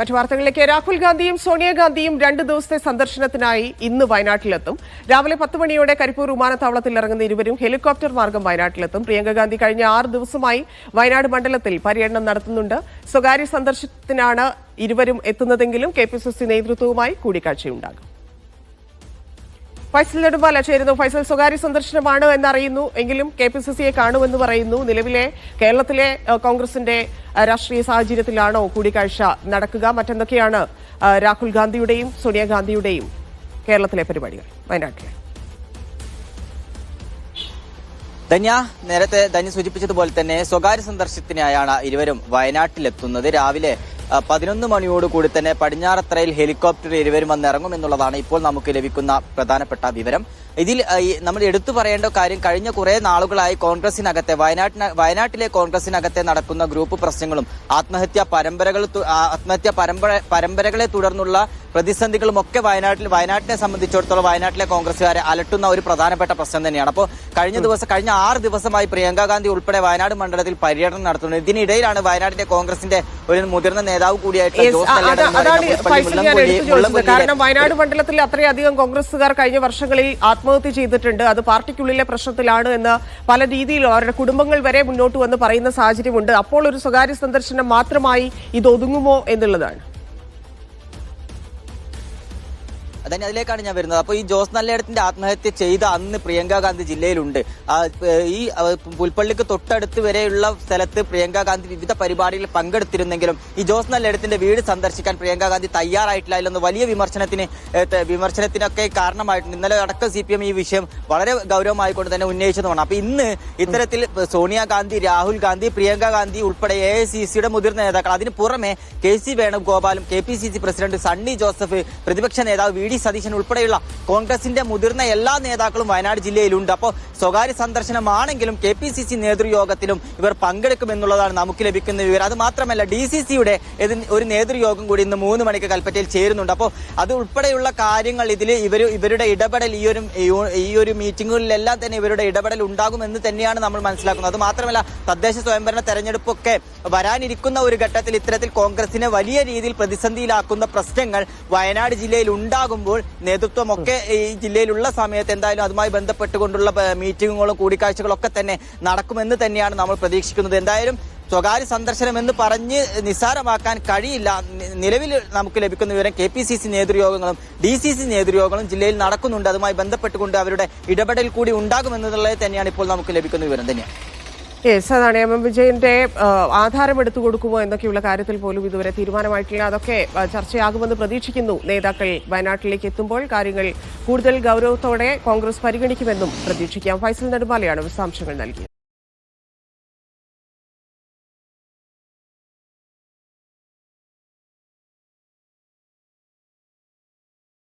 മറ്റു വാർത്തകളിലേക്ക് രാഹുൽ ഗാന്ധിയും സോണിയാഗാന്ധിയും രണ്ട് ദിവസത്തെ സന്ദർശനത്തിനായി ഇന്ന് വയനാട്ടിലെത്തും. രാവിലെ പത്ത് മണിയോടെ കരിപ്പൂർ വിമാനത്താവളത്തിൽ ഇറങ്ങുന്ന ഇരുവരും ഹെലികോപ്റ്റർ മാർഗം വയനാട്ടിലെത്തും. പ്രിയങ്ക ഗാന്ധി കഴിഞ്ഞ ആറ് ദിവസമായി വയനാട് മണ്ഡലത്തിൽ പര്യടനം നടത്തുന്നുണ്ട്. സ്വകാര്യ സന്ദർശനത്തിനാണ് ഇരുവരും എത്തുന്നതെങ്കിലും കെ പി സി സി നേതൃത്വവുമായി കൂടിക്കാഴ്ചയുണ്ടാകും. ഫൈസൽ നെടുമ്പാല ചേരുന്നു ഫൈസൽ സ്വകാര്യ സന്ദർശനമാണ് എന്നറിയുന്നു. എങ്കിലും കെ പി സി സിയെ കാണുമെന്ന് പറയുന്നു. നിലവിലെ കേരളത്തിലെ കോൺഗ്രസിന്റെ രാഷ്ട്രീയ സാഹചര്യത്തിലാണോ കൂടിക്കാഴ്ച നടക്കുക? മറ്റെന്തൊക്കെയാണ് രാഹുൽ ഗാന്ധിയുടെയും സോണിയാഗാന്ധിയുടെയും കേരളത്തിലെ പരിപാടികൾ? വയനാട്ടിലെ ധന്യ നേരത്തെ ധന്യ സൂചിപ്പിച്ചതുപോലെ തന്നെ സ്വകാര്യ സന്ദർശനത്തിനായാണ് ഇരുവരും വയനാട്ടിലെത്തുന്നത്. രാവിലെ പതിനൊന്ന് മണിയോട് കൂടി തന്നെ പടിഞ്ഞാറത്തറയിൽ ഹെലികോപ്റ്റർ ഇരുവരും വന്ന് ഇറങ്ങും എന്നുള്ളതാണ് ഇപ്പോൾ നമുക്ക് ലഭിക്കുന്ന പ്രധാനപ്പെട്ട വിവരം. ഇതിൽ നമ്മൾ എടുത്തു പറയേണ്ട കാര്യം കഴിഞ്ഞ കുറെ നാളുകളായി കോൺഗ്രസിനകത്തെ വയനാട്ടിന വയനാട്ടിലെ കോൺഗ്രസിനകത്തെ നടക്കുന്ന ഗ്രൂപ്പ് പ്രശ്നങ്ങളും ആത്മഹത്യാ പരമ്പരകൾ ആത്മഹത്യാ പരമ്പര പരമ്പരകളെ തുടർന്നുള്ള പ്രതിസന്ധികളും ഒക്കെ വയനാട്ടിൽ വയനാട്ടിനെ സംബന്ധിച്ചിടത്തോളം വയനാട്ടിലെ കോൺഗ്രസ്സുകാരെ അലട്ടുന്ന ഒരു പ്രധാനപ്പെട്ട പ്രശ്നം തന്നെയാണ്. അപ്പോൾ കഴിഞ്ഞ ദിവസം കഴിഞ്ഞ ആറ് ദിവസമായി പ്രിയങ്ക ഗാന്ധി ഉൾപ്പെടെ വയനാട് മണ്ഡലത്തിൽ പര്യടനം നടത്തുന്നത് ഇതിനിടയിലാണ് വയനാട്ടിലെ കോൺഗ്രസിന്റെ ഒരു മുതിർന്ന നേതാവ് കൂടിയായിട്ടുള്ള കാരണം വയനാട് മണ്ഡലത്തിൽ അത്രയധികം കോൺഗ്രസുകാർ കഴിഞ്ഞ വർഷങ്ങളിൽ ആത്മഹത്യ ചെയ്തിട്ടുണ്ട്. അത് പാർട്ടിക്കുള്ളിലെ പ്രശ്നത്തിലാണ് എന്ന് പല രീതിയിൽ അവരുടെ കുടുംബങ്ങൾ വരെ മുന്നോട്ട് വന്ന് പറയുന്ന സാഹചര്യമുണ്ട്. അപ്പോൾ ഒരു സ്വകാര്യ സന്ദർശനം മാത്രമായി ഇത് ഒതുങ്ങുമോ എന്നുള്ളതാണ്. അതന്നെ അതിലേക്കാണ് ഞാൻ വരുന്നത്. അപ്പോൾ ഈ ജോസ് നല്ലയിടത്തിന്റെ ആത്മഹത്യ ചെയ്ത അന്ന് പ്രിയങ്ക ഗാന്ധി ജില്ലയിലുണ്ട്. ഈ പുൽപ്പള്ളിക്ക് തൊട്ടടുത്ത് വരെയുള്ള സ്ഥലത്ത് പ്രിയങ്ക ഗാന്ധി വിവിധ പരിപാടികളിൽ പങ്കെടുത്തിരുന്നെങ്കിലും ഈ ജോസ് നല്ലയിടത്തിന്റെ വീട് സന്ദർശിക്കാൻ പ്രിയങ്ക ഗാന്ധി തയ്യാറായിട്ടില്ല എന്ന വലിയ വിമർശനത്തിന് വിമർശനത്തിനൊക്കെ കാരണമായിട്ടുണ്ട്. ഇന്നലെ അടക്കം സി പി എം ഈ വിഷയം വളരെ ഗൗരവമായിക്കൊണ്ട് തന്നെ ഉന്നയിച്ചതുമാണ്. അപ്പൊ ഇന്ന് ഇത്തരത്തിൽ സോണിയാഗാന്ധി രാഹുൽ ഗാന്ധി പ്രിയങ്ക ഗാന്ധി ഉൾപ്പെടെ എ ഐ സി സിയുടെ മുതിർന്ന നേതാക്കൾ. അതിന് പുറമെ K C വേണുഗോപാലും K P C C president Sunny Joseph പ്രതിപക്ഷ നേതാവ് വി ഡി സതീശൻ ഉൾപ്പെടെയുള്ള കോൺഗ്രസിന്റെ മുതിർന്ന എല്ലാ നേതാക്കളും വയനാട് ജില്ലയിലുണ്ട്. അപ്പോൾ സ്വകാര്യ സന്ദർശനമാണെങ്കിലും കെ പി സി സി നേതൃയോഗത്തിലും ഇവർ പങ്കെടുക്കുമെന്നുള്ളതാണ് നമുക്ക് ലഭിക്കുന്ന വിവരം. അത് മാത്രമല്ല ഡി സി സിയുടെ ഒരു നേതൃയോഗം കൂടി ഇന്ന് മൂന്ന് മണിക്ക് കൽപ്പറ്റയിൽ ചേരുന്നുണ്ട്. അപ്പോൾ അത് ഉൾപ്പെടെയുള്ള കാര്യങ്ങൾ ഇതിൽ ഇവർ ഇവരുടെ ഇടപെടൽ ഈ ഒരു ഈ ഒരു മീറ്റിങ്ങുകളിലെല്ലാം തന്നെ ഇവരുടെ ഇടപെടൽ ഉണ്ടാകുമെന്ന് തന്നെയാണ് നമ്മൾ മനസ്സിലാക്കുന്നത്. അത് മാത്രമല്ല തദ്ദേശ സ്വയംഭരണ തെരഞ്ഞെടുപ്പൊക്കെ വരാനിരിക്കുന്ന ഒരു ഘട്ടത്തിൽ ഇത്തരത്തിൽ കോൺഗ്രസിനെ വലിയ രീതിയിൽ പ്രതിസന്ധിയിലാക്കുന്ന പ്രശ്നങ്ങൾ വയനാട് ജില്ലയിൽ ഉണ്ടാകുമ്പോൾ നേതൃത്വമൊക്കെ ഈ ജില്ലയിലുള്ള സമയത്ത് എന്തായാലും അതുമായി ബന്ധപ്പെട്ടുകൊണ്ടുള്ള മീറ്റിങ്ങുകളും കൂടിക്കാഴ്ചകളൊക്കെ തന്നെ നടക്കുമെന്ന് തന്നെയാണ് നമ്മൾ പ്രതീക്ഷിക്കുന്നത്. എന്തായാലും സ്വകാര്യ സന്ദർശനം എന്ന് പറഞ്ഞ് നിസ്സാരമാക്കാൻ കഴിയില്ല. നിലവിൽ നമുക്ക് ലഭിക്കുന്ന വിവരം കെ പി സി സി നേതൃയോഗങ്ങളും ഡി സി സി നേതൃയോഗങ്ങളും ജില്ലയിൽ നടക്കുന്നുണ്ട്. അതുമായി ബന്ധപ്പെട്ടുകൊണ്ട് അവരുടെ ഇടപെടൽ കൂടി ഉണ്ടാകുമെന്നുള്ളത് തന്നെയാണ് ഇപ്പോൾ നമുക്ക് ലഭിക്കുന്ന വിവരം തന്നെയാണ്. യെസ് അതാണ്. എം. എം. വിജയന്റെ ആധാരം എടുത്തു കൊടുക്കുമോ എന്നൊക്കെയുള്ള കാര്യത്തിൽ പോലും ഇതുവരെ തീരുമാനമായിട്ടില്ല. അതൊക്കെ ചർച്ചയാകുമെന്ന് പ്രതീക്ഷിക്കുന്നു നേതാക്കൾ. വയനാട്ടിലേക്ക് എത്തുമ്പോൾ കാര്യങ്ങൾ കൂടുതൽ ഗൗരവത്തോടെ കോൺഗ്രസ് പരിഗണിക്കുമെന്നും പ്രതീക്ഷിക്കാം. ഫൈസൽ നെടുമാലയാണ് വിശദാംശങ്ങൾ നൽകിയത്.